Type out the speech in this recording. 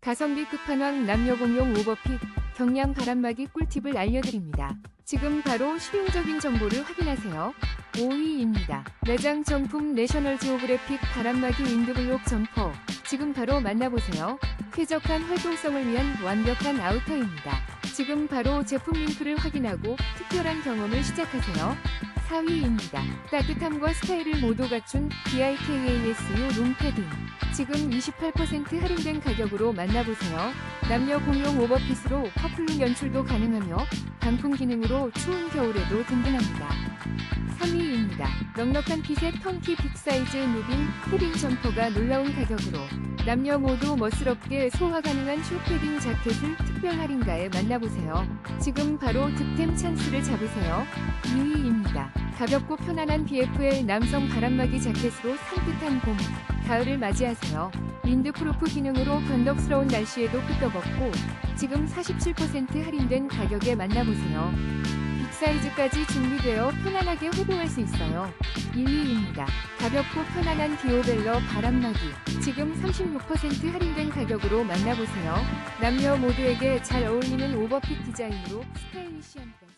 가성비 끝판왕 남녀 공용 오버핏 경량 바람막이 꿀팁을 알려드립니다. 지금 바로 실용적인 정보를 확인하세요. 5위입니다. 매장 정품 내셔널 지오그래픽 바람막이 윈드블록 점퍼. 지금 바로 만나보세요. 쾌적한 활동성을 위한 완벽한 아우터입니다. 지금 바로 제품 링크를 확인하고 특별한 경험을 시작하세요. 4위입니다. 따뜻함과 스타일을 모두 갖춘 BIKASU 롱패딩. 지금 28% 할인된 가격으로 만나보세요. 남녀 공용 오버핏으로 커플룩 연출도 가능하며 방풍 기능으로 추운 겨울에도 든든합니다. 3위입니다. 넉넉한 핏의 턴키 빅사이즈 누빈 패딩 점퍼가 놀라운 가격으로 남녀 모두 멋스럽게 소화 가능한 쇼패딩 자켓을 특별 할인가에 만나보세요. 지금 바로 득템 찬스를 잡으세요. 2위입니다. 가볍고 편안한 BFL 남성 바람막이 자켓으로 산뜻한 봄, 가을을 맞이하세요. 윈드프루프 기능으로 변덕스러운 날씨에도 끄떡없고 지금 47% 할인된 가격에 만나보세요. 빅사이즈까지 준비되어 편안하게 활동할 수 있어요. 1위입니다. 가볍고 편안한 디오벨러 바람막이. 지금 36% 할인된 가격으로 만나보세요. 남녀 모두에게 잘 어울리는 오버핏 디자인으로 스타일리시한.